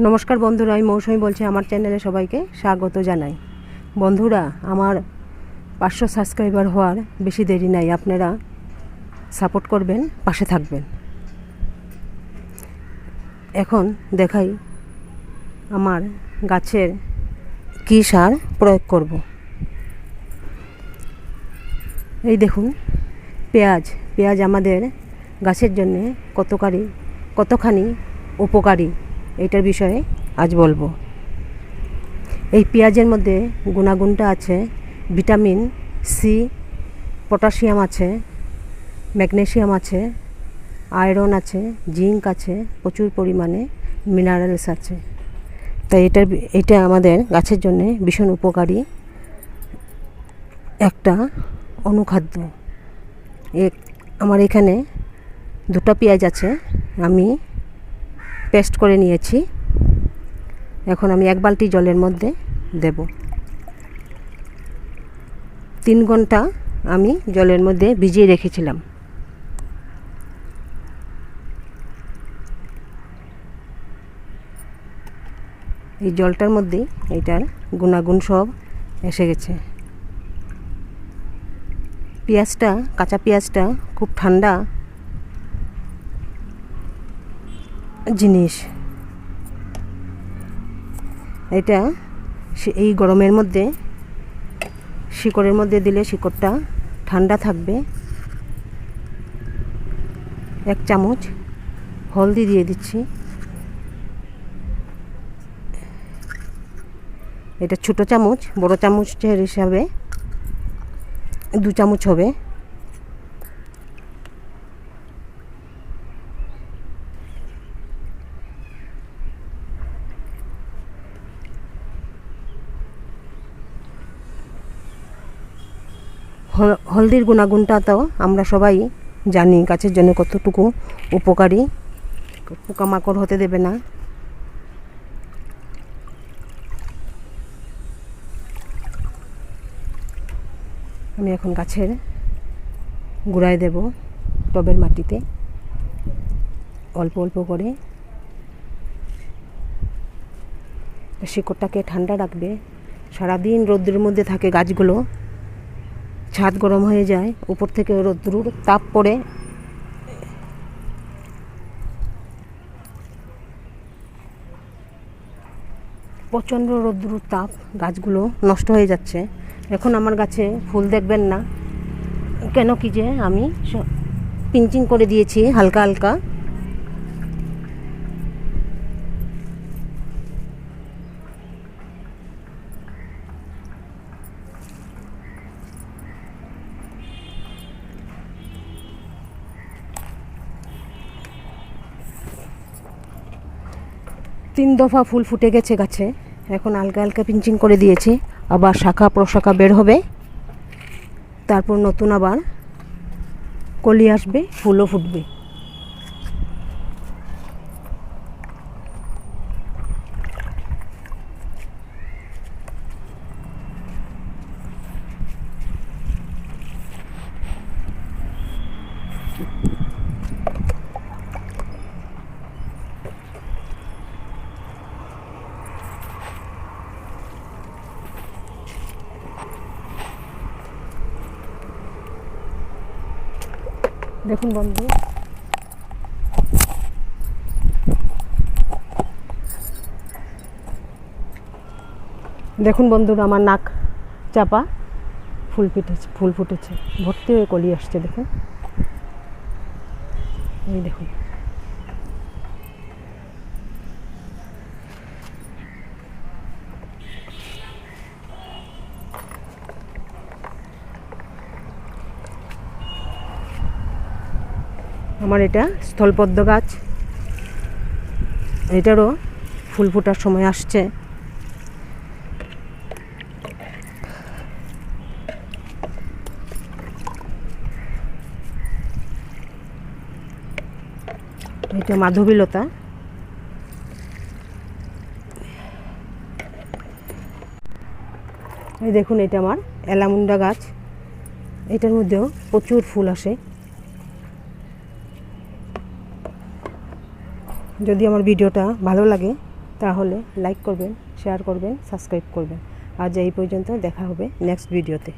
নমস্কার বন্ধুরা, আমি মৌসুমি বলছি আমার চ্যানেলে সবাইকে স্বাগত জানাই। বন্ধুরা, আমার পাঁচশো সাবস্ক্রাইবার হওয়ার বেশি দেরি নাই, আপনারা সাপোর্ট করবেন, পাশে থাকবেন। এখন দেখাই আমার গাছের কী সার প্রয়োগ করব। এই দেখুন, পেঁয়াজ পেঁয়াজ আমাদের গাছের জন্যে কতকারী, কতখানি উপকারী। এটার বিষয়ে আজ বলব। এই পেঁয়াজের মধ্যে গুণাগুণটা আছে, ভিটামিন সি, পটাশিয়াম আছে, ম্যাগনেশিয়াম আছে, আয়রন আছে, জিঙ্ক আছে, প্রচুর পরিমাণে মিনারেলস আছে। তাই এটার এটা আমাদের গাছের জন্য ভীষণ উপকারী একটা অনুখাদ্য। এ আমার এখানে দুটো পেঁয়াজ আছে, আমি পেস্ট করে নিয়েছি। এখন আমি এক বালতি জলের মধ্যে দেব। তিন ঘণ্টা আমি জলের মধ্যে ভিজিয়ে রেখেছিলাম। এই জলটার মধ্যেই এটার গুণাগুণ সব এসে গেছে। পেঁয়াজটা, কাঁচা পেঁয়াজটা খুব ঠান্ডা জিনিস। এটা এই গরমের মধ্যে, শিকড়ের মধ্যে দিলে শিকড়টা ঠান্ডা থাকবে। এক চামচ হলদি দিয়ে দিচ্ছি। এটা ছোটো চামচ, বড় চামচের হিসাবে দু চামচ হবে। হলদির গুণাগুণটা তো আমরা সবাই জানি, গাছের জন্য কতটুকু উপকারী। পোকামাকড় হতে দেবে না। আমি এখন গাছের গুড়ায় দেব টবের মাটিতে, অল্প অল্প করে। শিকড়টাকে ঠান্ডা রাখবে। সারাদিন রোদ্রের মধ্যে থাকে গাছগুলো। ছাদ গরম হয়ে যায়, উপর থেকে রোদ্রুর তাপ পড়ে। প্রচণ্ড রোদ্রুর তাপ, গাছগুলো নষ্ট হয়ে যাচ্ছে। এখন আমার গাছে ফুল দেখবেন না। কেন কি যে আমি পিঞ্চিং করে দিয়েছি হালকা হালকা। তিন দফা ফুল ফুটে গেছে গাছে। এখন হালকা হালকা পিঞ্চিং করে দিয়েছি। আবার শাখা প্রশাখা বের হবে। তারপর নতুন আবার কলি আসবে, ফুলও ফুটবে। দেখুন বন্ধু। দেখুন বন্ধুরা আমার নাক চাপা, ফুল ফুটেছে ফুল ফুটেছে, ভর্তি হয়ে কলি আসছে, দেখুন। এই দেখুন। আমার এটা স্থলপদ্ম গাছ। এটারও ফুল ফোটার সময় আসছে। এটা মাধবীলতা। এই দেখুন, এটা আমার এলামুন্ডা গাছ। এটার মধ্যেও প্রচুর ফুল আসে। যদি আমার ভিডিওটা ভালো লাগে, তাহলে লাইক করবেন শেয়ার করবেন সাবস্ক্রাইব করবেন। আজ এই পর্যন্ত দেখা হবে নেক্সট ভিডিওতে